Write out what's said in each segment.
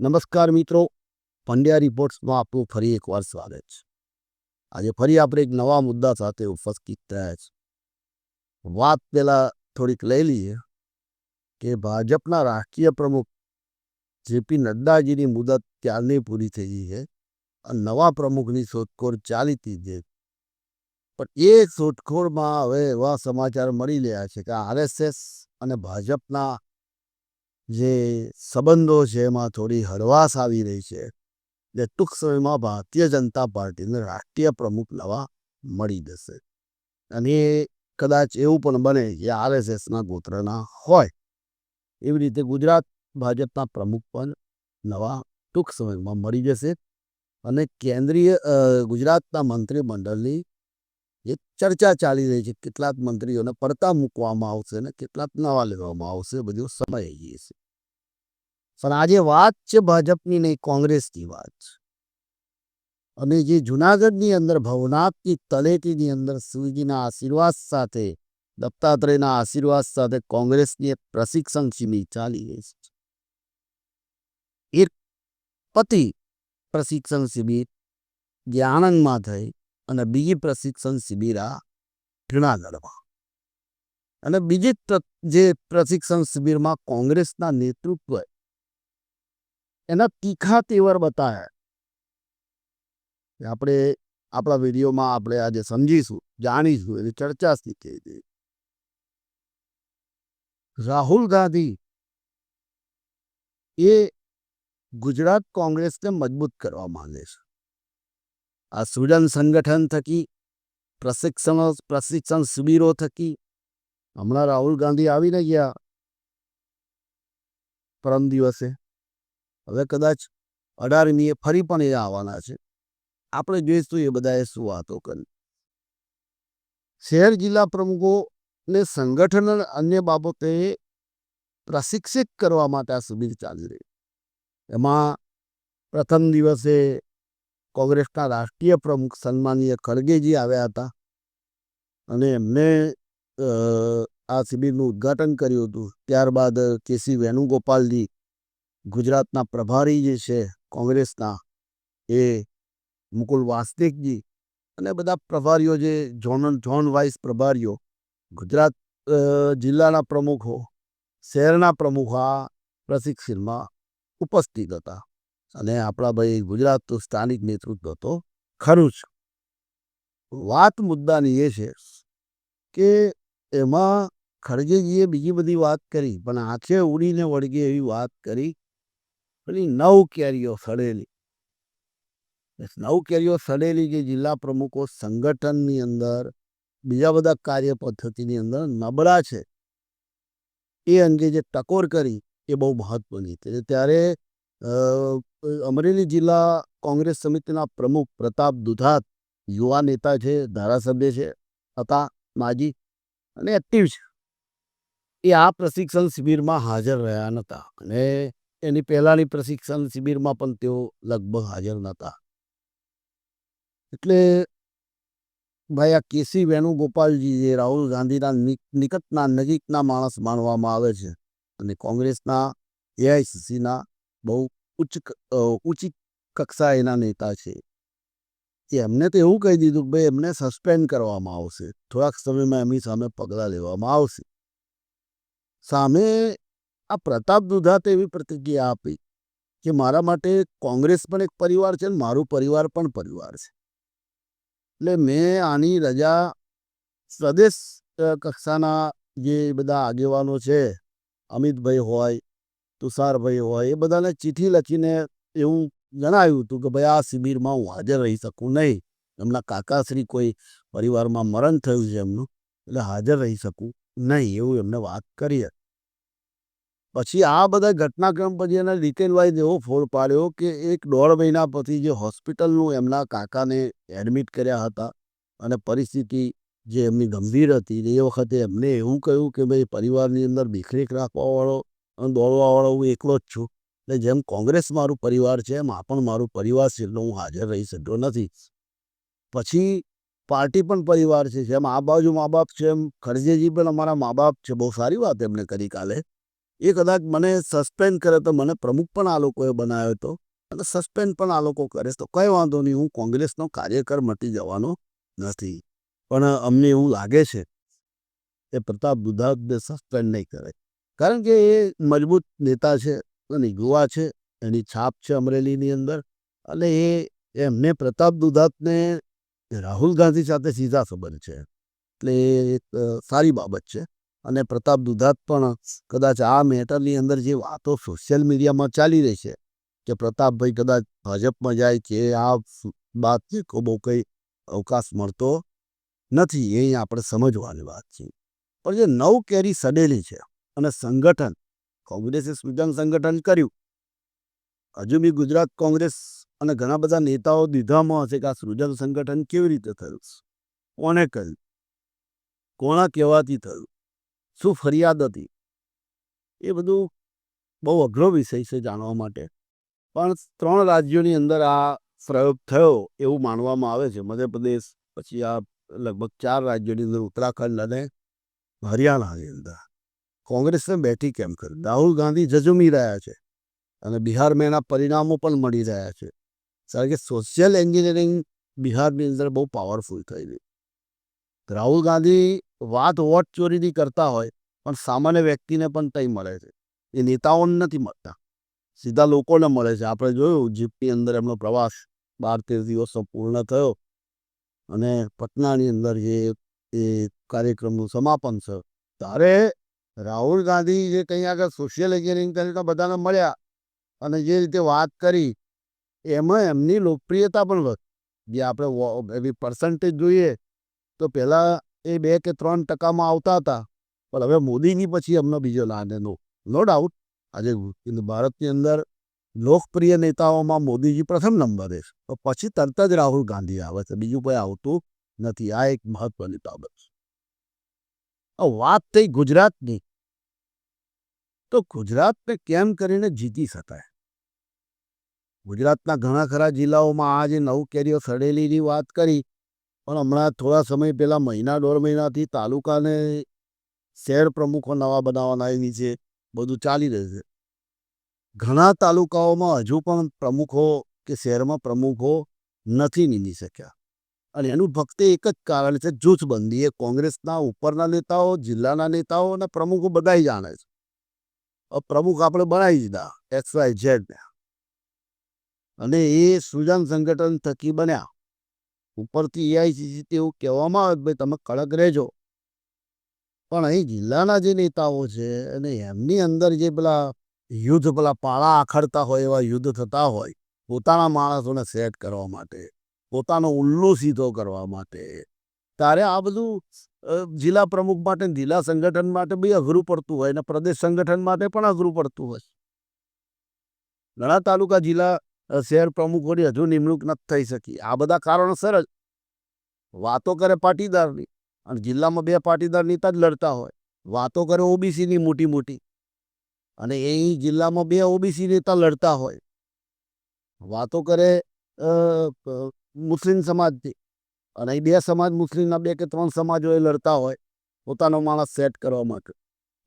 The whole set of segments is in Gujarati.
નમસ્કાર મિત્રો. પંડ્યા રિપોર્ટ્સમાં આપનું ફરી એકવાર સ્વાગત છે. આજે ફરી આપણે એક નવા મુદ્દા સાથે ઉપસ્થિત થયા છે. વાત પહેલાં થોડીક લઈ લઈએ કે ભાજપના રાષ્ટ્રીય પ્રમુખ જેપી નડ્ડાજીની મુદત ત્યારની પૂરી થઈ ગઈ છે? અને નવા પ્રમુખની શોધખોળ ચાલી હતી જે. પણ એ શોધખોળમાં હવે એવા સમાચાર મળી રહ્યા છે કે આરએસએસ અને ભાજપના જે સંબંધો છે એમાં થોડી હળવાશ આવી રહી છે એટલે ટૂંક સમયમાં ભારતીય જનતા પાર્ટીને રાષ્ટ્રીય પ્રમુખ નવા મળી જશે. અને કદાચ એવું પણ બને કે આરએસએસના ગોત્રના હોય. એવી રીતે ગુજરાત ભાજપના પ્રમુખ પણ નવા ટૂંક સમયમાં મળી જશે અને કેન્દ્રીય ગુજરાતના મંત્રીમંડળની એક ચર્ચા ચાલી રહી છે કેટલાક મંત્રીઓને પડતા મૂકવામાં આવશે ને કેટલાક નવા લેવામાં આવશે બધું સમય જશે. પણ આજે વાત છે ભાજપની નહીં કોંગ્રેસની વાત અને જે જુનાગઢની અંદર, ભવનાથની તલેટીની અંદર શિવજીના આશીર્વાદ સાથે, દત્તાત્રેયના આશીર્વાદ સાથે કોંગ્રેસની એક પ્રશિક્ષણ શિબિર ચાલી રહી છે. એક પતિ પ્રશિક્ષણ શિબિર જે આણંદમાં થઈ. અને બીજી પ્રશિક્ષણ શિબિર આ જુનાગઢમાં અને બીજી જે પ્રશિક્ષણ શિબિરમાં કોંગ્રેસના નેતૃત્વ એના તીખા તેવર બતાવ્યા આપણે આપણા વિડીયોમાં આપણે આજે સમજીશું, જાણીશું, એની ચર્ચા શીખી હતી રાહુલ ગાંધી એ ગુજરાત કોંગ્રેસને મજબૂત કરવા માંગે છે. આ સુજન સંગઠન થકી પ્રશિક્ષણ પ્રશિક્ષણ શિબિરો થકી હમણાં રાહુલ ગાંધી આવીને ગયા પરમ દિવસે. હવે કદાચ અઢારમીએ ફરી પણ એ આવવાના છે. આપણે જોઈશું એ બધાએ શું વાતો કરી. શહેર જિલ્લા પ્રમુખોને સંગઠન અને અન્ય બાબતે પ્રશિક્ષિત કરવા માટે આ શિબિર ચાલી રહી એમાં પ્રથમ દિવસે કોંગ્રેસના રાષ્ટ્રીય પ્રમુખ સન્માનીય ખડગેજી આવ્યા હતા. અને એમને આ શિબિરનું ઉદ્ઘાટન કર્યું હતું. ત્યારબાદ કેસી વેણુગોપાલજી, ગુજરાતના પ્રભારી જે છે, કોંગ્રેસના, એ મુકુલ વાસ્તિકજી અને બધા પ્રભારીઓ જે ઝોનલ ઝોન વાઇઝ પ્રભારીઓ, ગુજરાત જિલ્લાના પ્રમુખો, શહેરના પ્રમુખ આ પ્રશિક્ષણમાં ઉપસ્થિત હતા. અને આપણા ભાઈ ગુજરાતનું સ્થાનિક નેતૃત્વ તો ખરું જ. વાત મુદ્દાની એ છે કે એમાં ખડગેજીએ બીજી બધી વાત કરી, પણ આંખે ઉડીને વળગે એવી વાત કરી, પેલી નવ કેરીઓ સડેલી. નવ કેરીઓ સડેલી જે જિલ્લા પ્રમુખો સંગઠનની અંદર, બીજા બધા કાર્ય પદ્ધતિની અંદર નબળા છે. એ અંગે જે ટકોર કરી, એ બહુ મહત્વની. હતી ત્યારે અમરેલી જિલ્લા કોંગ્રેસ સમિતિના પ્રમુખ પ્રતાપ દુધાત યુવા નેતા છે, ધારાસભ્ય છે, હતા, માજી અને એક્ટિવ છે. એ આ પ્રશિક્ષણ શિબિરમાં હાજર રહ્યા નહોતા અને એની પહેલાંની પ્રશિક્ષણ શિબિરમાં પણ તેઓ લગભગ હાજર નહોતા એટલે ભાઈ આ કેસી વેણુગોપાલજી જે રાહુલ ગાંધીના નિકટના નજીકના માણસ માનવામાં આવે છે અને કોંગ્રેસના એઆઈસીસીના બહુ ઉચ્ચ ઊંચી કક્ષા એના નેતા છે. એમને તો એવું કહી દીધું ભાઈ એમને સસ્પેન્ડ કરવામાં આવશે. થોડાક સમયમાં એમની સામે પગલાં લેવામાં આવશે. સામે આ પ્રતાપ દુધાતે એવી પ્રતિક્રિયા આપી કે મારા માટે કોંગ્રેસ પણ એક પરિવાર છે ને મારું પરિવાર પણ પરિવાર છે. એટલે મેં આની રજા સ્વદેશ કક્ષાના જે બધા આગેવાનો છે, અમિતભાઈ હોય તુષારભાઈ હોય, એ બધાને ચિઠ્ઠી લખીને એવું જણાવ્યું હતું કે ભાઈ, આ શિબિરમાં હું હાજર રહી શકું નહીં. એમના કાકાશ્રી કોઈ પરિવારમાં મરણ થયું છે એમનું, એટલે હાજર રહી શકું નહીં. એવું એમને વાત કરી પછી આ બધા ઘટનાક્રમ પછી એના ડિટેલ વાઇઝ એવો ફોડ પાડ્યો કે એક દોઢ મહિના પછી જે હોસ્પિટલનું એમના કાકાને એડમિટ કર્યા હતા અને પરિસ્થિતિ જે એમની ગંભીર હતી, એ વખતે એમને એવું કહ્યું કે ભાઈ, પરિવારની અંદર દેખરેખ રાખવાવાળો અને દોડવાવાળો હું એકલો જ છું. એટલે જેમ કોંગ્રેસ મારું પરિવાર છે, એમ આ પણ મારું પરિવાર છે, એટલે હું હાજર રહી શકતો નથી. પછી પાર્ટી પણ પરિવાર છે, જેમ આ બાજુ મા બાપ છે, એમ ખરજેજી પણ અમારા મા બાપ છે, બહુ સારી વાત એમણે કરી કાલે. એ કદાચ મને સસ્પેન્ડ કરે તો મને પ્રમુખ પણ આ લોકોએ બનાવ્યો હતો. અને સસ્પેન્ડ પણ આ લોકો કરે તો કંઈ વાંધો નહીં, હું કોંગ્રેસનો કાર્યકર મટી જવાનો નથી. પણ અમને એવું લાગે છે કે પ્રતાપ દુધાતને સસ્પેન્ડ નહીં કરે. કારણ કે એ મજબૂત નેતા છે અને યુવા છે, એની છાપ છે અમરેલીની અંદર અને એ એમને પ્રતાપ દુધાતને રાહુલ ગાંધી સાથે સીધા સંબંધ છે. એટલે એ એક સારી બાબત છે અને પ્રતાપ દુધાત પણ કદાચ આ મેટરની અંદર જે વાતો સોશિયલ મીડિયામાં ચાલી રહી છે કે પ્રતાપભાઈ કદાચ ભાજપમાં જાય કે આ બાત છે બહુ કંઈ અવકાશ મળતો નથી, એ આપણે સમજવાની વાત છે. પણ જે નવ કેરી સડેલી છે અને સંગઠન, કોંગ્રેસે સૃજન સંગઠન કર્યું. હજુ બી ગુજરાત કોંગ્રેસ અને ઘણા બધા નેતાઓ દીધામાં હશે કે આ સૃજન સંગઠન કેવી રીતે થયું? કોને કર્યું? કોણા કહેવાથી થયું? શું ફરિયાદ હતી? એ બધું બહુ અઘરો વિષય છે જાણવા માટે. પણ ત્રણ રાજ્યોની અંદર આ પ્રયોગ થયો એવું માનવામાં આવે છે. મધ્યપ્રદેશ, પછી આ લગભગ ચાર રાજ્યોની અંદર ઉત્તરાખંડ અને હરિયાણાની અંદર. કોંગ્રેસને બેઠી કેમ કરી રાહુલ ગાંધી જજુમી રહ્યા છે અને બિહારમાં એના પરિણામો પણ મળી રહ્યા છે. કારણ કે સોશિયલ એન્જિનિયરિંગ બિહારની અંદર બહુ પાવરફુલ થઈ ગઈ રાહુલ ગાંધી વાત વોટ ચોરીની કરતા હોય, પણ સામાન્ય વ્યક્તિને પણ તઈ મળે છે. એ નેતાઓને નથી મળતા. સીધા લોકોને મળે છે. આપણે જોયું, જીપની અંદર એમનો પ્રવાસ બાર તેર દિવસનો પૂર્ણ થયો અને પટનાની અંદર જે એ કાર્યક્રમનું સમાપન છે ત્યારે રાહુલ ગાંધી જે કંઈ આગળ સોશિયલ એન્જિનિયરિંગ કરીને બધાને મળ્યા અને જે રીતે વાત કરી, એમાં એમની લોકપ્રિયતા પણ વધી, જે આપણે એવી પર્સન્ટેજ જોઈએ, તો પહેલાં એ બે કે ત્રણ ટકામાં આવતા હતા, પણ હવે મોદીની પછી એમનો બીજો લાને નો નો ડાઉટ આજે ભારતની અંદર લોકપ્રિય નેતાઓમાં મોદીજી પ્રથમ નંબરે છે. તો પછી તરત જ રાહુલ ગાંધી આવે છે. બીજું કોઈ આવતું નથી. આ એક મહત્વની બાબત છે. હવે વાત થઈ ગુજરાતની. તો ગુજરાતને કેમ કરીને જીતી શકાય? ગુજરાતના ઘણા ખરા જિલ્લાઓમાં આ જે નવ કેરીઓ સડેલીની વાત કરી, પણ હમણાં થોડા સમય પહેલાં મહિના દોઢ મહિનાથી તાલુકાને શહેર પ્રમુખો નવા બનાવવાના એની છે બધું ચાલી રહ્યું છે. ઘણા તાલુકાઓમાં હજુ પણ પ્રમુખો કે શહેરમાં પ્રમુખો નથી નીંદી શક્યા. અને એનું ફક્ત એક જ કારણ છે, જૂથબંધી. એ કોંગ્રેસના ઉપરના નેતાઓ, જિલ્લાના નેતાઓ અને પ્રમુખો બધા જાણે છે. પ્રમુખ આપણે બનાવી દીધા, એક્સ વાય ઝેડને અને એ સૃજન સંગઠન થકી બન્યા. ઉપરથી એઆઈસીસી એવું કહેવામાં આવે કે ભાઈ તમે કડક રહેજો. પણ અહીં જિલ્લાના જે નેતાઓ છે અને એમની અંદર જે પેલા યુદ્ધ, પેલા પાળા આખડતા હોય એવા યુદ્ધ થતા હોય, પોતાના માણસોને સેટ કરવા માટે. પોતાનો ઉલ્લુ સીધો કરવા માટે. તારે આ બધું જિલ્લા પ્રમુખ માટે, જિલ્લા સંગઠન માટે બી અઘરું પડતું હોય અને પ્રદેશ સંગઠન માટે પણ અઘરું પડતું હોય. ઘણા તાલુકા, જિલ્લા શહેર પ્રમુખોની હજુ નિમણૂક નથી થઈ શકી. આ બધા કારણોસર જ વાતો કરે પાટીદારની અને જિલ્લામાં બે પાટીદાર નેતા જ લડતા હોય. વાતો કરે ઓબીસીની મોટી મોટી અને એ જિલ્લામાં બે ઓબીસી નેતા લડતા હોય. વાતો કરે મુસ્લિમ સમાજથી. અને એ બે સમાજ મુસ્લિમના બે કે ત્રણ સમાજો એ લડતા હોય, પોતાનો માણસ સેટ કરવા માટે.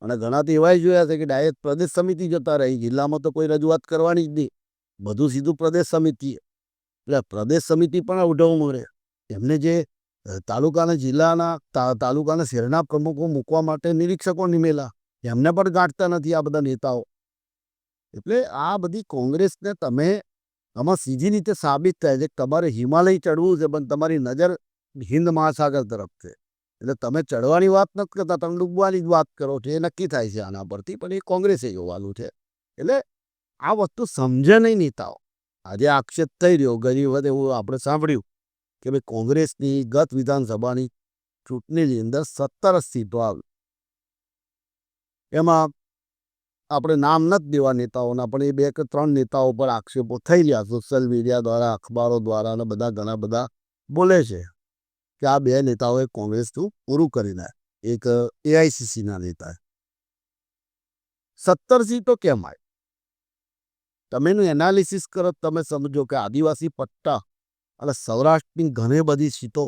અને ઘણા તો એવાય જોયા છે કે ડાયરેક્ટ પ્રદેશ સમિતિ જતા રહી. જિલ્લામાં તો કોઈ રજૂઆત કરવાની જ નહીં. બધું સીધું પ્રદેશ સમિતિ એટલે પ્રદેશ સમિતિ પણ ઉઢવ રહે. એમને જે તાલુકાના જિલ્લાના તાલુકાના શહેરના પ્રમુખો મૂકવા માટે નિરીક્ષકો નિમેલા, એમને પણ ગાંઠતા નથી આ બધા નેતાઓ. એટલે આ બધી કોંગ્રેસને તમે આમાં સીધી રીતે સાબિત થાય છે તમારે હિમાલય ચડવું છે, પણ તમારી નજર હિન્દ મહાસાગર તરફ છે. એટલે તમે ચડવાની વાત નથી કરતા, તમે ડૂબવાની જ વાત કરો છો, એ નક્કી થાય છે આના પરથી, પણ એ કોંગ્રેસે જોવાનું છે. એટલે આ વસ્તુ સમજે નહીં નેતાઓ. આજે આક્ષેપ થઈ રહ્યો ઘણી વખતે એવું આપણે સાંભળ્યું કે ભાઈ કોંગ્રેસની ગત વિધાનસભાની ચૂંટણીની અંદર સત્તર સીટો આવી એમાં આપણે નામ નથી દેવા નેતાઓના, પણ એ બે કે ત્રણ નેતાઓ પર આક્ષેપો થઈ રહ્યા સોશિયલ મીડિયા દ્વારા, અખબારો દ્વારા અને બધા ઘણા બધા બોલે છે કે આ બે નેતાઓએ કોંગ્રેસનું પૂરું કરી નાખ્યું. એક એઆઈસીસીના નેતા સત્તર સીટો કેમ આવી તમે એનું એનાલિસિસ કરો, તમે સમજો કે આદિવાસી પટ્ટા અને સૌરાષ્ટ્રની ઘણી બધી સીટો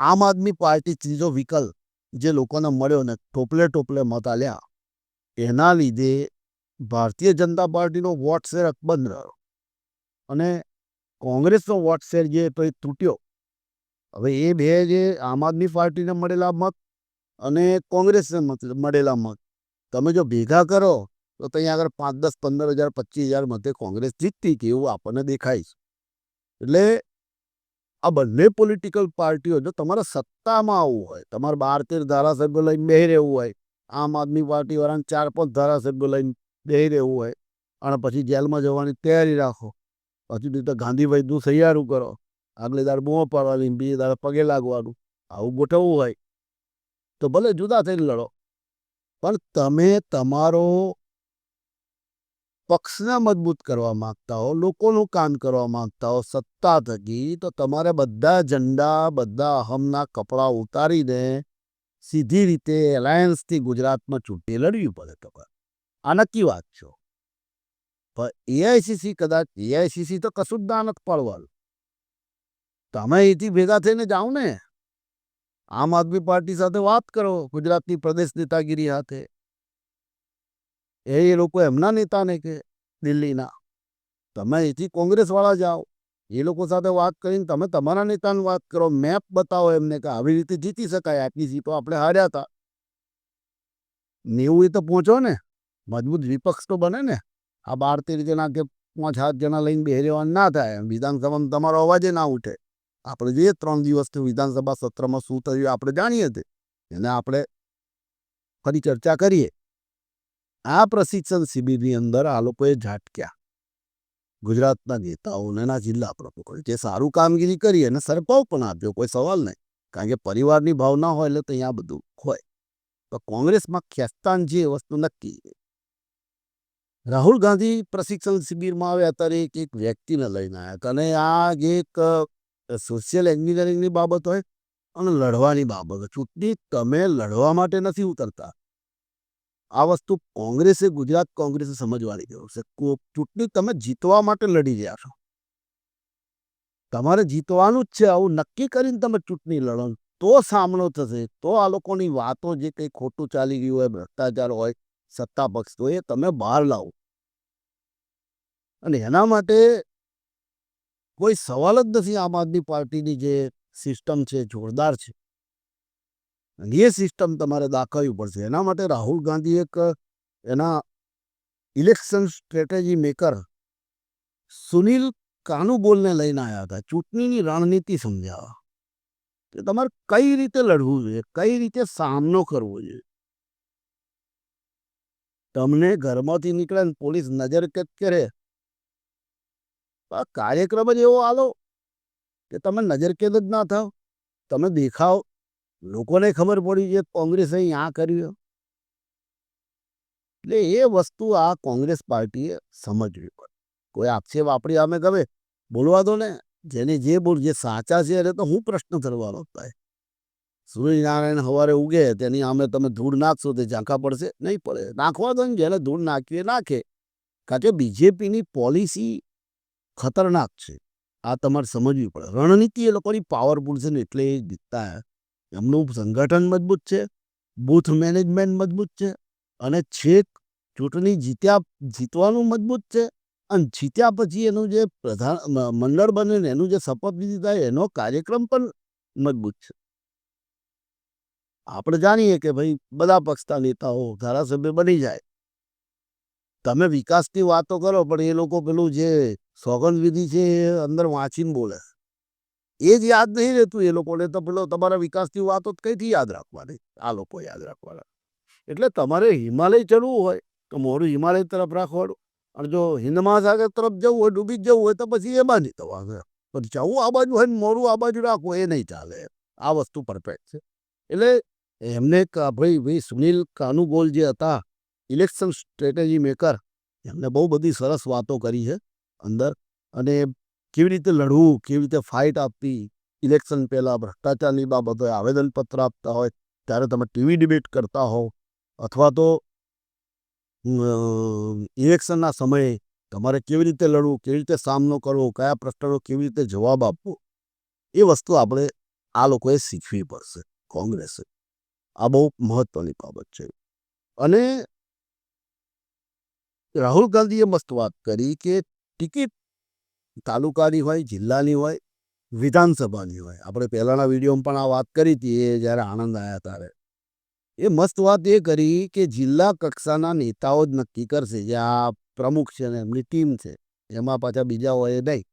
આમ આદમી પાર્ટી ત્રીજો વિકલ્પ જે લોકોને મળ્યો ને ટોપલે ટોપલે મત આલ્યા. એના લીધે ભારતીય જનતા પાર્ટીનો વોટ શેર અકબંધ રહ્યો અને કોંગ્રેસનો વોટ શેર જે તો એ તૂટ્યો. હવે એ બે જે આમ આદમી પાર્ટીને મળેલા મત અને કોંગ્રેસને મળેલા મત, તમે જો ભેગા કરો તો ત્યાં આગળ પાંચ, દસ, પંદર હજાર પચીસ હજાર મતે કોંગ્રેસ જીતતી કે એવું આપણને દેખાય છે. એટલે આ બંને પોલિટિકલ પાર્ટીઓ જો તમારે સત્તામાં આવવું હોય, તમારે બાર તેર ધારાસભ્યો લઈને બે રહેવું હોય આમ આદમી પાર્ટીવાળાને ચાર પાંચ ધારાસભ્યો લઈને બેહી રહેવું હોય. અને પછી જેલમાં જવાની તૈયારી રાખો. પછી રીતે ગાંધીભાઈનું સૈયારું કરો. આગલી દાડ બૂમો પાડવાની બીજી દાડે પગે લાગવાનું. આવું ગોઠવવું હોય. તો ભલે જુદા થઈને લડો. પણ તમે તમારો પક્ષને મજબૂત કરવા માંગતા હો, લોકોનું કામ કરવા માંગતા હો, સત્તા થકી, તો તમારે બધા ઝંડા, બધા અહમના કપડાં ઉતારીને સીધી રીતે એલાયન્સથી ગુજરાતમાં ચૂંટણી લડવી પડે તમારે આ નક્કી વાત છો. પણ એઆઈસીસી કદાચ, એઆઈસીસી તો કશું જ ના નથી પાડવાનું. તમે અહીંથી ભેગા થઈને જાઓ ને. આમ આદમી પાર્ટી સાથે વાત કરો, ગુજરાતની પ્રદેશ નેતાગીરી સાથે એ લોકો એમના નેતાને કે દિલ્હીના. તમે અહીંથી કોંગ્રેસવાળા જાઓ. એ લોકો સાથે વાત કરીને તમે તમારા નેતાની વાત કરો, મેપ બતાવો એમને કે આવી રીતે જીતી શકાય, આટલી સીટો આપણે હાર્યા હતા નેવું એ તો પહોંચો ને, મજબૂત વિપક્ષ તો બને ને. આ બાર તેર જણા કે પાંચ સાત જણા લઈને બેહી ના થાય, વિધાનસભામાં તમારો અવાજે ના ઉઠે. આપણે જોઈએ ત્રણ દિવસથી વિધાનસભા સત્રમાં શું થયું આપણે જાણીએ તે. એને આપણે ફરી ચર્ચા કરીએ. આ પ્રશિક્ષણ શિબિરની અંદર આ લોકોએ ઝાટક્યા. ગુજરાતના નેતાઓને એના જિલ્લા પ્રમુખો જે સારું કામગીરી કરી અને સરપાવ પણ આપ્યો, કોઈ સવાલ નહીં. કારણ કે પરિવારની ભાવના હોય એટલે ત્યાં બધું હોય. તો કોંગ્રેસમાં ખેસ્તાન જે વસ્તુ નક્કી રાહુલ ગાંધી પ્રશિક્ષણ શિબિરમાં આવ્યા ત્યારે એક એક વ્યક્તિને લઈને આવ્યા અને આ એક સોશિયલ એન્જિનિયરિંગની બાબત હોય અને લડવાની બાબત ચૂંટણી તમે લડવા માટે નથી ઉતરતા. આ વસ્તુ કોંગ્રેસે, ગુજરાત કોંગ્રેસે સમજવાની જરૂર છે ચૂંટણી તમે જીતવા માટે લડી રહ્યા છો. તમારે જીતવાનું જ છે. આવું નક્કી કરીને તમે ચૂંટણી લડો. તો સામનો થશે. તો આ લોકોની વાતો જે કંઈ ખોટું ચાલી ગયું હોય, ભ્રષ્ટાચાર હોય, સત્તા પક્ષ તો એ તમે બહાર લાવો. અને એના માટે કોઈ સવાલ જ નથી આમ આદમી પાર્ટીની જે સિસ્ટમ છે, જોરદાર છે. એ સિસ્ટમ તમારે દાખવવી પડશે. એના માટે રાહુલ ગાંધી એક, એના ઇલેક્શન સ્ટ્રેટેજી મેકર સુનિલ કાનુબોલને લઈને આવ્યા હતા. ચૂંટણીની રણનીતિ સમજાવવા. કે તમારે કઈ રીતે લડવું જોઈએ? કઈ રીતે સામનો કરવો જોઈએ? તમને ઘરમાંથી નીકળે ને પોલીસ નજર કેદ કરે. કાર્યક્રમ જ એવો આલો કે તમે નજર કેદ જ ના થાવ. તમે દેખાવ લોકોને ખબર પડી છે કોંગ્રેસે અહીં આ કર્યું એટલે એ વસ્તુ આ કોંગ્રેસ પાર્ટીએ સમજવી પડે. કોઈ આક્ષેપ આપણી સામે ગમે બોલવા દો ને. જેને જે બોલ, જે સાચા છે એને તો હું પ્રશ્ન કરવાનો થાય. સૂર્યનારાયણ સવારે ઉગે, તેની સામે તમે ધૂળ નાખશો તે ઝાંખા પડશે. નહીં પડે. નાખવા દો ને, જેને ધૂળ નાખવી એ નાખે. કારણ કે બીજેપીની પોલિસી ખતરનાક છે. આ તમારે સમજવી પડે. રણનીતિ એ લોકોની પાવરફુલ છે ને, એટલે એ જીતતા એમનું સંગઠન મજબૂત છે, બૂથ મેનેજમેન્ટ મજબૂત છે અને છેક ચૂંટણી જીત્યા, જીતવાનું મજબૂત છે અને જીત્યા પછી એનું જે પ્રધાન મંડળ બને ને એનું જે શપથવિધિ થાય એનો કાર્યક્રમ પણ મજબૂત છે. આપણે જાણીએ કે ભાઈ બધા પક્ષના નેતાઓ ધારાસભ્ય બની જાય. તમે વિકાસની વાતો કરો પણ એ લોકો પેલું જે સોગંદવિધિ છે એ અંદર વાંચીને બોલે. એ જ યાદ નહીં રહેતું એ લોકોને તો પેલો તમારા વિકાસની વાતો કંઈથી યાદ રાખવાની? આ લોકો યાદ રાખવાના. એટલે તમારે હિમાલય ચડવું હોય તો મોરું હિમાલય તરફ રાખવાનું. અને જો હિન્દ મહાસાગર તરફ જવું હોય, ડૂબી જવું હોય તો પછી એમાં નહીં. થવાનું પણ જવું આ બાજુ હોય ને મોરું આ બાજુ રાખવું એ નહીં ચાલે. આ વસ્તુ પરફેક્ટ છે. એટલે એમને ભાઈ ભાઈ સુનિલ કાનુગોલ જે હતા, ઇલેક્શન સ્ટ્રેટેજી મેકર, એમને બહુ બધી સરસ વાતો કરી છે અંદર. અને કેવી રીતે લડવું, કેવી રીતે ફાઇટ આપવી ઇલેક્શન પહેલાં ભ્રષ્ટાચારની બાબતો આવેદનપત્ર આપતા હોય, ત્યારે તમે ટીવી ડિબેટ કરતા હોવ, અથવા તો ઇલેક્શનના સમયે તમારે કેવી રીતે લડવું, કેવી રીતે સામનો કરવો, કયા પ્રશ્નનો કેવી રીતે જવાબ આપવો, એ વસ્તુ આપણે આ લોકોએ શીખવી પડશે, કોંગ્રેસે. આ બહુ મહત્ત્વની બાબત છે. અને રાહુલ ગાંધીએ મસ્ત વાત કરી કે ટિકિટ તાલુકાની હોય, જિલ્લાની હોય, વિધાનસભાની હોય. આપણે પહેલાંના વિડીયોમાં પણ આ વાત કરી હતી, એ જ્યારે આણંદ આવ્યા ત્યારે. એ મસ્ત વાત એ કરી કે જિલ્લા કક્ષાના નેતાઓ જ નક્કી કરશે જે આ પ્રમુખ છે ને એમની ટીમ છે. એમાં પાછા બીજા હોય નહીં.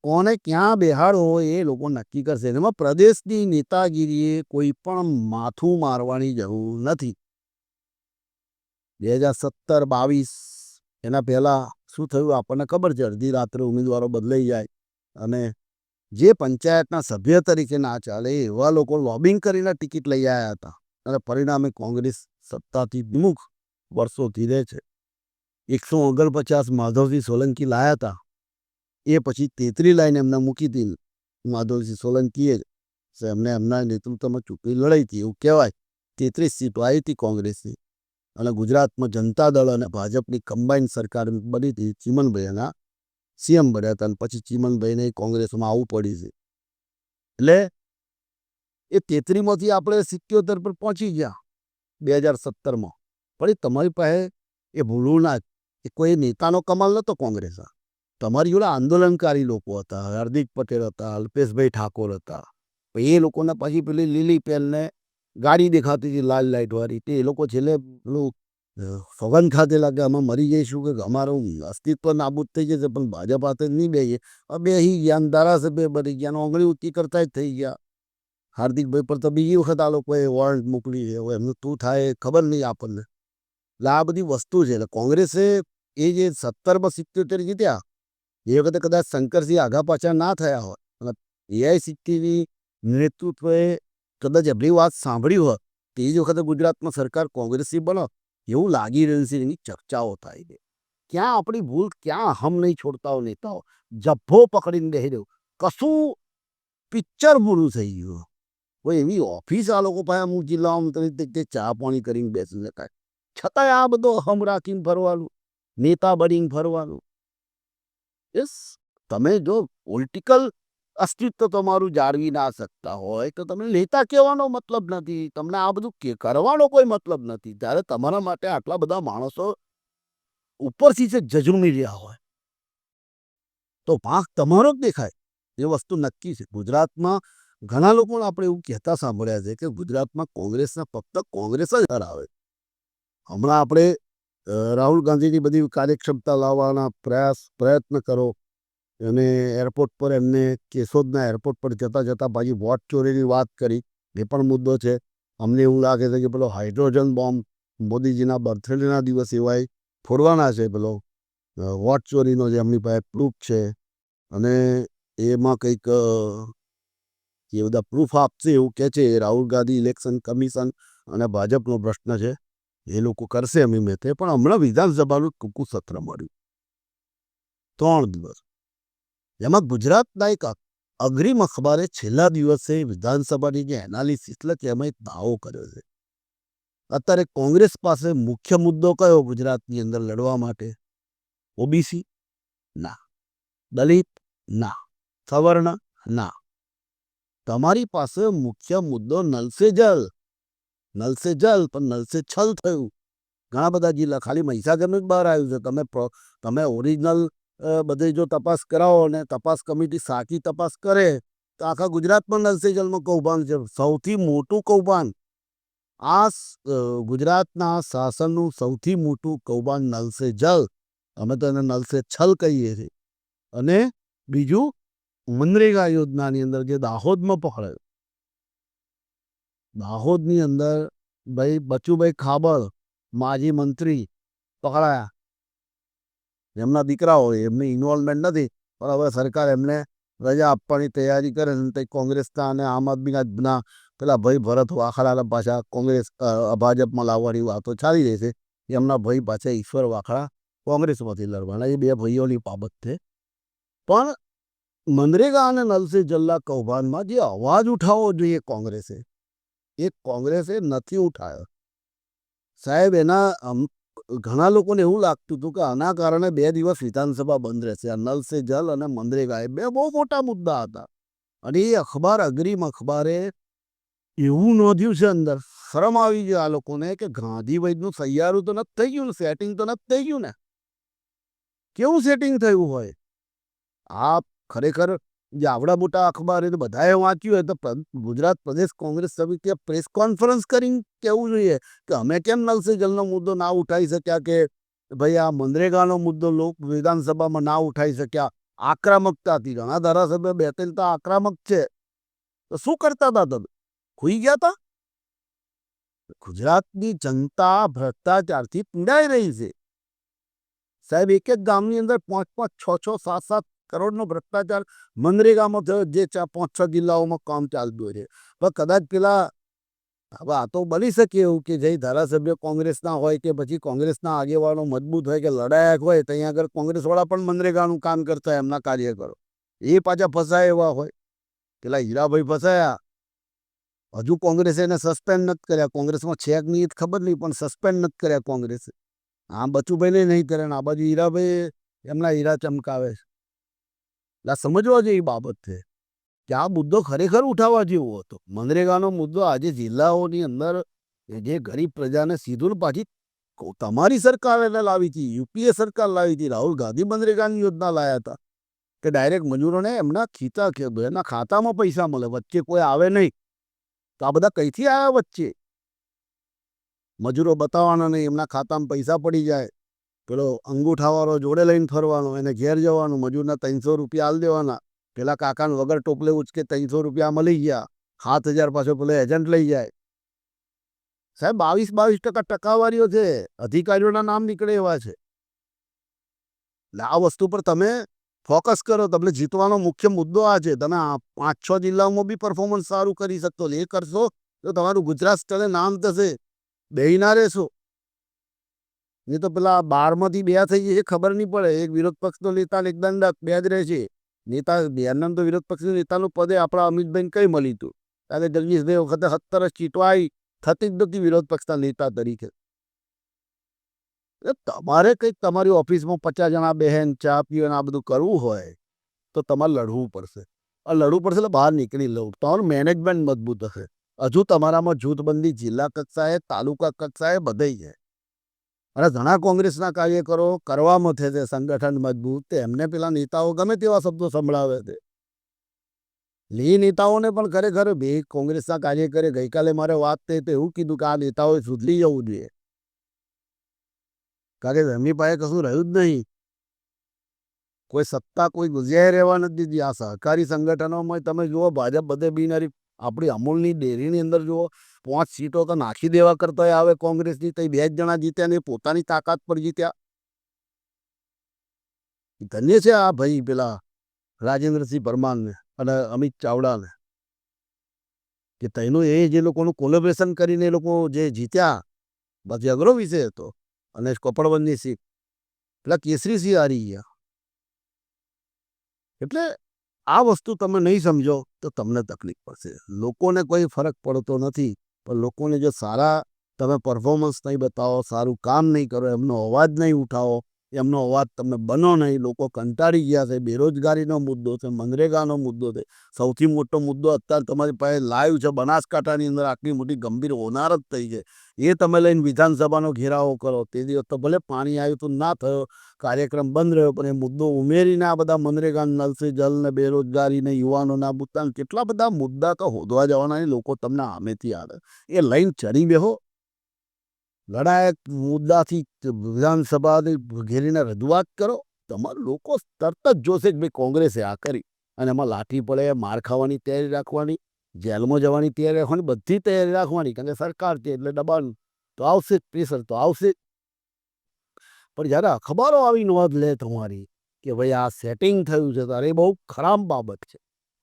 કોને ક્યાં બેહાડવો એ લોકો નક્કી કરશે. એમાં પ્રદેશની નેતાગીરીએ કોઈ પણ માથું મારવાની જરૂર નથી. બે હજાર સત્તર બાવીસ, એના પહેલાં શું થયું? આપણને ખબર છે, અડધી રાત્રે ઉમેદવારો બદલાઈ જાય અને જે પંચાયતના સભ્ય તરીકે ના ચાલે એવા લોકો લોબિંગ કરીને ટિકિટ લઈ આવ્યા હતા. અને પરિણામે કોંગ્રેસ સત્તાથી વિમુખ વર્ષોથી રહે છે. એકસો ઓગણપચાસ માધવસિંહ સોલંકી લાયા હતા. એ પછી તેતરી લાઈન એમને મૂકી હતી. માધવસિંહ સોલંકીએ એમને એમના નેતૃત્વમાં ચૂંટણી લડાઈ હતી, એવું કહેવાય. તેત્રીસ સીટો આવી હતી કોંગ્રેસની. અને ગુજરાતમાં જનતા દળ અને ભાજપની કમ્બાઈન સરકાર બની હતી ચીમનભાઈના. સીએમ બન્યા હતા અને પછી ચીમનભાઈને કોંગ્રેસમાં આવવું પડ્યું છે. એટલે એ તેત્રીમાંથી આપણે સિત્યોતેર પર પહોંચી ગયા બે હજાર સત્તરમાં. પણ એ તમારી પાસે એ ભૂલવું ના એ કોઈ નેતાનો કમાલ નહોતો કોંગ્રેસ તમારી જોડે આંદોલનકારી લોકો હતા, હાર્દિક પટેલ હતા, અલ્પેશભાઈ ઠાકોર હતા. એ લોકોના પછી પેલી લીલી પેનને ગાડી દેખાતી હતી, લાલ લાઇટવાળી તે લોકો છેલ્લે પેલું સોગન ખાતે લાગે આમાં મરી જઈશું કે અમારું અસ્તિત્વ નાબૂદ થઈ જશે, પણ ભાજપ હાથે નહીં બેહીએ. બેસી ગયા અને ધારાસભ્ય બની ગયા આંગળી ઊંચી કરતા જ થઈ ગયા. હાર્દિકભાઈ પર તો બીજી વખત આ લોકોએ વોરંટ મોકલી છે. એમનું તું થાય ખબર નહીં આપણને. એટલે આ બધી વસ્તુ છે. એટલે કોંગ્રેસે એ જે સત્તરમાં સિત્યોતેર જીત્યા, એ વખતે કદાચ શંકરસિંહ આઘા પાછા ના થયા હોય અને એઆઈસીટીવી નેતૃત્વએ કદાચ એમની વાત સાંભળી હોત, તે જ વખતે ગુજરાતમાં સરકાર કોંગ્રેસી બનો, એવું લાગી રહ્યું છે એની ચર્ચાઓ થાય છે. ક્યાં આપણી ભૂલ, ક્યાં હમ નહીં છોડતા હો નેતાઓ? જભ્ભો પકડીને બેસી રહ્યો. કશું પિક્ચર પૂરું થઈ ગયું. કોઈ એવી ઓફિસ આ લોકો પાસે અમુક જિલ્લાઓમાં ચા પાણી કરીને બેસી શકાય છતાંય આ બધો હમ રાખીને ફરવાનું, નેતા બનીને ફરવાનું. યસ, તમે જો પોલિટિકલ અસ્તિત્વ તમારું જાળવી ના શકતા હોય, તો તમે નેતા કહેવાનો મતલબ નથી. તમને આ બધું કે, કરવાનો કોઈ મતલબ નથી. ત્યારે તમારા માટે આટલા બધા માણસો ઉપરથી છે જજુમી રહ્યા હોય. તો પાંખ તમારો જ દેખાય. એ વસ્તુ નક્કી છે. ગુજરાતમાં ઘણા લોકો આપણે એવું કહેતા સાંભળ્યા છે કે ગુજરાતમાં કોંગ્રેસના ફક્ત કોંગ્રેસ જ હરાવે. હમણાં આપણે રાહુલ ગાંધીની બધી કાર્યક્ષમતા લાવવાના પ્રયાસ, પ્રયત્ન કરો. અને એરપોર્ટ પર એમને કેશોદના એરપોર્ટ પર જતાં જતાં પાછી વોટ ચોરીની વાત કરી. એ પણ મુદ્દો છે. અમને એવું લાગે છે કે પેલો હાઇડ્રોજન બોમ્બ મોદીજીના બર્થડેના દિવસ એવાય ફોડવાના છે પેલો. વોટ ચોરીનો જે એમની પાસે પ્રૂફ છે અને એમાં કંઈક એ બધા પ્રૂફ આપશે એવું કહે છે રાહુલ ગાંધી ઇલેક્શન કમિશન અને ભાજપનો પ્રશ્ન છે. એ લોકો કરશે એમની મેથે પણ હમણાં વિધાનસભાનું ટૂંકું સત્ર મળ્યું. ત્રણ દિવસ. એમાં ગુજરાતના એક અગ્રીમ અખબારે છેલ્લા દિવસે વિધાનસભાની જે એનાલિસિસ એટલે કે એમાં એક દાવો કર્યો છે. અત્યારે કોંગ્રેસ પાસે મુખ્ય મુદ્દો કયો ગુજરાતની અંદર લડવા માટે? ઓબીસી ના. દલિત? ના. સવર્ણ? ના. તમારી પાસે મુખ્ય મુદ્દો નલસે જલ. નલસે જલ, પણ નલસે છલ થયું. ઘણા બધા જિલ્લા ખાલી મહીસાગરનું જ બહાર આવ્યું છે. તમે તમે ઓરિજિનલ બધે જો તપાસ કરાવો અને તપાસ કમિટી સાચી તપાસ કરે, તો આખા ગુજરાતમાં નલ સે જલમાં કૌભાંડ છે. સૌથી મોટું કૌભાંડ આ ગુજરાતના શાસનનું સૌથી મોટું કૌભાંડ નલસે જલ. અમે તો એને નલસે છલ કહીએ છીએ. અને બીજું મનરેગા યોજનાની અંદર જે દાહોદમાં પકડાયો દાહોદની અંદર ભાઈ બચુભાઈ ખાબડ માજી મંત્રી પકડાયા. એમના દીકરાઓ એમની ઇન્વોલ્વમેન્ટ નથી. પણ હવે સરકાર એમને રજા આપવાની તૈયારી કરે ને તે કોંગ્રેસના અને આમ આદમીના પેલા ભાઈ ભરત વાખડાને પાછા કોંગ્રેસ ભાજપમાં લાવવાની વાતો ચાલી રહી છે. એમના ભાઈ પાછા ઈશ્વર વાખડા કોંગ્રેસમાંથી લડવાના એ બે ભાઈઓની બાબત છે. પણ મનરેગા અને નલસે જલ્લા કૌભાંડમાં જે અવાજ ઉઠાવવો જોઈએ કોંગ્રેસે, એ કોંગ્રેસે નથી ઉઠાવ્યો સાહેબ, એના ઘણા લોકોને એવું લાગતું હતું કે આના કારણે બે દિવસ વિધાનસભા બંધ રહેશે. આ નલ સે જલ અને મનરેગા એ બે બહુ મોટા મુદ્દા હતા. અને એ અખબાર અગ્રીમ અખબારે એવું નોંધ્યું છે અંદર, શરમ આવી ગયો આ લોકોને કે ગાંધી વૈદનું સૈયારું તો નથી થઈ ગયું ને સેટિંગ તો નથી થઈ ગયું ને. કેવું સેટિંગ થયું હોય? આ ખરેખર જે આવડા મોટા અખબાર એ તો બધાએ વાંચ્યું હોય તો પ્ર- ગુજરાત પ્રદેશ કોંગ્રેસ સમિતિએ પ્રેસ કોન્ફરન્સ કરીને કહેવું જોઈએ કે અમે કેમ નલ સે જલનો મુદ્દો ના ઉઠાવી શક્યા કે ભાઈ આ મનરેગાનો મુદ્દો લોક વિધાનસભામાં ના ઉઠાવી શક્યા? આક્રમકતાથી ઘણા ધારાસભ્ય બે ત્રણ તો આક્રમક છે. તો શું કરતા હતા તમે? ખુઈ ગયા હતા ગુજરાતની જનતા ભ્રષ્ટાચારથી પીડાઈ રહી છે. સાહેબ, એક એક ગામની અંદર પાંચ પાંચ, છ છ, સાત સાત કરોડનો ભ્રષ્ટાચાર, મનરેગામાં થયો જે પાંચ છ જિલ્લાઓમાં કામ ચાલતું છે. પણ કદાચ પેલા, હવે આ તો બની શકે એવું કે જે ધારાસભ્ય કોંગ્રેસના હોય કે પછી કોંગ્રેસના આગેવાનો મજબૂત હોય કે લડાયક હોય ત્યાં આગળ કોંગ્રેસવાળા પણ મનરેગાનું કામ કરતા હોય, એમના કાર્યકરો એ પાછા ફસાય એવા હોય. પેલા હીરાભાઈ ફસાયા. હજુ કોંગ્રેસે એને સસ્પેન્ડ નથી કર્યા. કોંગ્રેસમાં છે કે નહીં તો ખબર નહીં, પણ સસ્પેન્ડ નથી કર્યા કોંગ્રેસે. આ બચુભાઈને નહીં કરે ને આ બાજુ હીરાભાઈ એમના હીરા ચમકાવે છે. એટલે આ સમજવા જેવી બાબત છે કે આ મુદ્દો ખરેખર ઉઠાવવા જેવો હતો. મનરેગાનો મુદ્દો આજે જિલ્લાઓની અંદર જે ગરીબ પ્રજાને સીધું પાછી તમારી સરકાર એને લાવી હતી, યુપીએ સરકાર લાવી હતી, રાહુલ ગાંધી મનરેગાની યોજના લાયા હતા કે ડાયરેક્ટ મજૂરોને એમના ખીતા કે એમના ખાતામાં પૈસા મળે, વચ્ચે કોઈ આવે નહીં. તો આ બધા કઈથી આવ્યા વચ્ચે? મજૂરો બતાવવાના નહીં, એમના ખાતામાં પૈસા પડી જાય. પેલો અંગૂઠાવાળો જોડે લઈને ફરવાનો, એને ઘેર જવાનું, મજૂરના ત્રણસો રૂપિયા આલ દેવાના. પેલા કાકાને વગર ટોપલે ઉચકે ત્રણસો રૂપિયા મળી ગયા. સાત હજાર પાછો પેલો એજન્ટ લઈ જાય. સાહેબ બાવીસ બાવીસ ટકા ટકાવારીઓ છે. અધિકારીઓના નામ નીકળે એવા છે. એટલે આ વસ્તુ પર તમે ફોકસ કરો. તમને જીતવાનો મુખ્ય મુદ્દો આ છે. તમે પાંચ છ જિલ્લાઓમાં બી પરફોર્મન્સ સારું કરી શકતો એ કરશો તો તમારું ગુજરાત સ્તરે નામ થશે. બેહીના રહેશો. નહીં તો પેલા બારમાંથી બે થઈ જશે ખબર નહીં પડે. એક વિરોધ પક્ષનો નેતા ને એક દંડક, બે જ રહે છે નેતા બેનમ તો વિરોધ પક્ષના નેતાનું પદે આપણા અમિતભાઈને કઈ મળ્યું હતું? ત્યારે જગદીશભાઈ વખતે સત્તર ચીટવાઈ થતી જ નથી વિરોધ પક્ષના નેતા તરીકે. તમારે કંઈક તમારી ઓફિસમાં પચાસ જણા બહેન ચા પીઓ આ બધું કરવું હોય, તો તમારે લડવું પડશે. આ લડવું પડશે એટલે બહાર નીકળી લઉં. તમારું મેનેજમેન્ટ મજબૂત હશે. હજુ તમારામાં જૂથબંધી જિલ્લા કક્ષાએ, તાલુકા કક્ષાએ બધે છે. અને ઘણા કોંગ્રેસના કાર્યકરો કરવામાં છે સંગઠન મજબૂત, તે એમને પેલા નેતાઓ ગમે તેવા શબ્દો સંભળાવે છે. લી નેતાઓને પણ ખરેખર બે કોંગ્રેસના કાર્યકરે ગઈકાલે મારે વાત થઈ તો એવું કીધું કે આ નેતાઓએ સુધરી જવું જોઈએ. કારણ કે એમની પાસે કશું રહ્યું જ નહીં. કોઈ સત્તા, કોઈ ગુજ્યાએ રહેવા નથી દીધી. આ સહકારી સંગઠનોમાં તમે જુઓ, ભાજપ બધે બિનારી આપણી અમૂલની ડેરીની અંદર જુઓ પાંચ સીટો તો નાખી દેવા કરતા આવે કોંગ્રેસની, તો બે જ જણા જીત્યા ને પોતાની તાકાત પર જીત્યા. ધન્ય છે આ ભાઈ પેલા રાજેન્દ્રસિંહ પરમારને અને અમિત ચાવડાને, કે તેનું એ જે લોકોનું કોલેબ્રેશન કરીને એ લોકો જે જીત્યા બાકી અઘરો વિષય હતો. અને કપડવનની સીટ, પેલા કેસરીસિંહ હારી ગયા. એટલે આ વસ્તુ તમે નહીં સમજો તો તમને તકલીફ પડશે. લોકોને કોઈ ફરક પડતો નથી. પણ લોકોને જો સારા તમે પરફોર્મન્સ નહીં બતાવો, સારું કામ નહીં કરો, એમનો અવાજ નહીં ઉઠાવો, એમનો અવાજ તમે બનો નહીં, લોકો કંટાળી ગયા છે. બેરોજગારીનો મુદ્દો છે, મનરેગાનો મુદ્દો છે. સૌથી મોટો મુદ્દો અત્યારે તમારી પાસે લાઈવ છે. બનાસકાંઠાની અંદર આટલી મોટી ગંભીર હોનારત થઈ છે. એ તમે લઈને વિધાનસભાનો ઘેરાવો કરો. તે દિવસ તો ભલે પાણી આવ્યું તો ના થયો, કાર્યક્રમ બંધ રહ્યો, પણ એ મુદ્દો ઉમેરીને આ બધા મનરેગા નલ સે જલ ને બેરોજગારી ને યુવાનોના મુદ્દા કેટલા બધા મુદ્દા તો હોદવા જવાના લોકો તમને આમેથી આવે એ લઈને ચરી બેહો. લડાયક મુદ્દાથી વિધાનસભાની ઘેરીને રજૂઆત કરો. તમારા લોકો તરત જ જોશે કે ભાઈ કોંગ્રેસે આ કરી. અને એમાં લાઠી પડે, માર ખાવાની તૈયારી રાખવાની. જેલમાં જવાની તૈયારી રાખવાની, બધી તૈયારી રાખવાની, કારણ કે સરકાર છે એટલે દબાણ તો આવશે જ, પ્રેશર તો આવશે જ. પણ જ્યારે અખબારો આવી નોંધ લે તમારી કે ભાઈ આ સેટિંગ થયું છે, ત્યારે એ બહુ ખરાબ બાબત છે.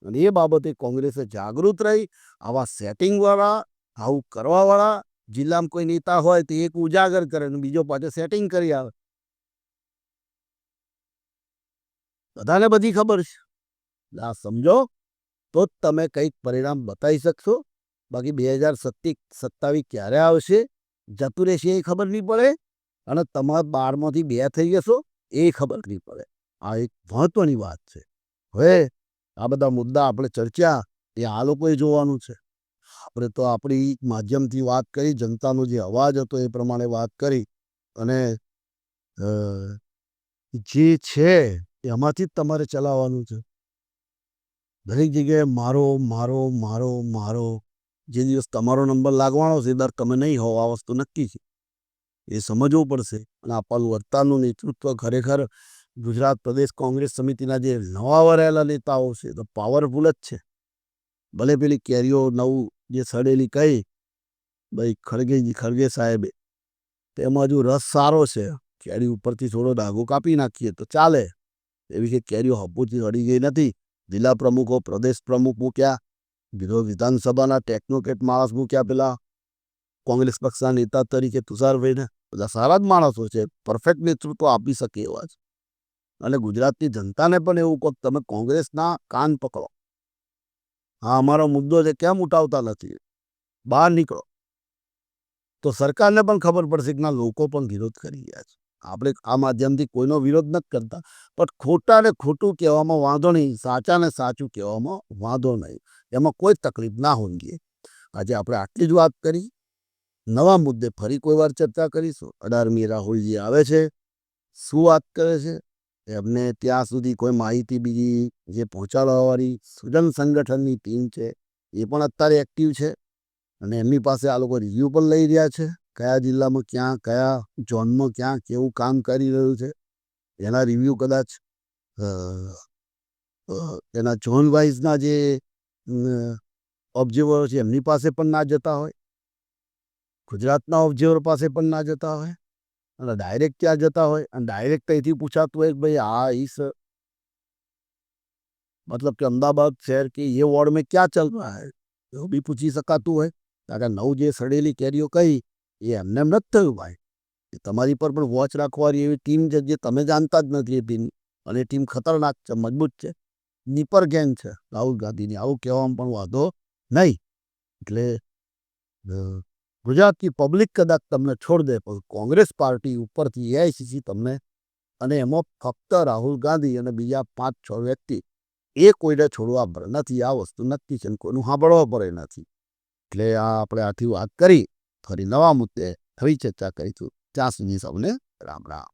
અને એ બાબતે કોંગ્રેસે જાગૃત રહી, આવા સેટિંગવાળા આવું કરવાવાળા, જિલ્લામાં કોઈ નેતા હોય તો એક ઉજાગર કરે અને બીજો પાછો સેટિંગ કરી આવે. બધાને બધી ખબર છે. આ સમજો. તો જ તમે કંઈક પરિણામ બતાવી શકશો. બાકી બે હજાર સત્તી, સત્તાવીસ ક્યારે આવશે જતું રહેશે એ ખબર નહીં પડે અને તમારા બારમાંથી બે થઈ જશો એ ખબર નહીં પડે. આ એક મહત્વની વાત છે. હવે આ બધા મુદ્દા આપણે ચર્ચા એ આ લોકોએ જોવાનું છે. આપણે તો આપણી માધ્યમથી વાત કરી, જનતાનો જે અવાજ હતો એ પ્રમાણે વાત કરી અને જે છે એમાંથી જ તમારે ચલાવવાનું છે. દરેક જગ્યાએ મારો મારો મારો મારો, જે દિવસ તમારો નંબર લાગવાનો છે દર તમે નહીં હોવ, આ વસ્તુ નક્કી છે. એ સમજવું પડશે અને આપણું વર્તાનું નેતૃત્વ ખરેખર ગુજરાત પ્રદેશ કોંગ્રેસ સમિતિના જે નવા વરાયેલા નેતાઓ છે તો પાવરફુલ જ છે. ભલે પેલી કેરીઓ નવું જે સડેલી કહી, ભાઈ ખડગેજી ખડગે સાહેબે, તેમાં હજુ રસ સારો છે, કેરી ઉપરથી થોડો ડાઘો કાપી નાખીએ તો ચાલે. એવી કે કેરીઓ હપુથી સડી ગઈ નથી. જિલ્લા પ્રમુખો, પ્રદેશ પ્રમુખ મૂક્યા વિધાનસભાના ટેકનોકેટ માણસ મૂક્યા પેલા, કોંગ્રેસ પક્ષના નેતા તરીકે તુષારભાઈને. બધા સારા જ માણસો છે પરફેક્ટ નેતૃત્વ આપી શકે એવા છે અને ગુજરાતની જનતાને પણ એવું કહો તમે કોંગ્રેસના કાન પકડો. હા, અમારો મુદ્દો છે, કેમ ઉઠાવતા નથી? બહાર નીકળો. તો સરકારને પણ ખબર પડશે કે ના, લોકો પણ વિરોધ કરી રહ્યા છે. આપણે આ માધ્યમથી કોઈનો વિરોધ નથી કરતા. પણ ખોટા ને ખોટું કહેવામાં વાંધો નહીં, સાચા ને સાચું કહેવામાં વાંધો નહીં. એમાં કોઈ તકલીફ ના હોવી જોઈએ આજે આપણે આટલી જ વાત કરી. નવા મુદ્દે ફરી કોઈ વાર ચર્ચા કરીશું. અઢારમી રાહુલજી આવે છે. શું વાત કરે છે? એમને ત્યાં સુધી કોઈ માહિતી બીજી જે પહોંચાડવાવાળી સુજન સંગઠનની ટીમ છે એ પણ અત્યારે એક્ટિવ છે. અને એમની પાસે આ લોકો રિવ્યૂ પણ લઈ રહ્યા છે. કયા જિલ્લામાં ક્યાં, કયા ઝોનમાં ક્યાં, કેવું કામ કરી રહ્યું છે? એના રિવ્યૂ કદાચ એના ઝોન વાઇઝના જે ઓબ્ઝર્વર છે, એમની પાસે પણ ના જતા હોય. ગુજરાતના ઓબ્ઝર્વર પાસે પણ ના જતા હોય. અને ડાયરેક્ટ ત્યાં જતા હોય. અને ડાયરેક્ટ અહીંથી પૂછાતું હોય કે ભાઈ આ ઈસ મતલબ કે અમદાવાદ શહેર કે એ વોર્ડ મેં ક્યાં ચલ રહા એવું બી પૂછી શકાતું હોય. કારણ નવું જે સડેલી કેરીઓ કહી એ એમને એમ નથી થયું ભાઈ. તમારી પર પણ વોચ રાખવાની એવી ટીમ છે જે તમે જાણતા જ નથી એ ટીમ અને ટીમ ખતરનાક છે, મજબૂત છે. નીપર ગેંગ છે, રાહુલ ગાંધીની. આવું કહેવામાં પણ વાંધો નહીં. એટલે ગુજરાતની પબ્લિક કદાચ તમને છોડ દે, પણ કોંગ્રેસ પાર્ટી ઉપરથી એઆઈસીસી તમને અને એમાં ફક્ત રાહુલ ગાંધી અને બીજા પાંચ છ વ્યક્તિ, એ કોઈને છોડવા નથી. આ વસ્તુ નક્કી છે કોઈનું સાંભળવા પડે નથી. એટલે આ આપણે આથી વાત કરી. ફરી નવા મુદ્દે ફરી ચર્ચા કરીશું ત્યાં સુધી સૌને રામ રામ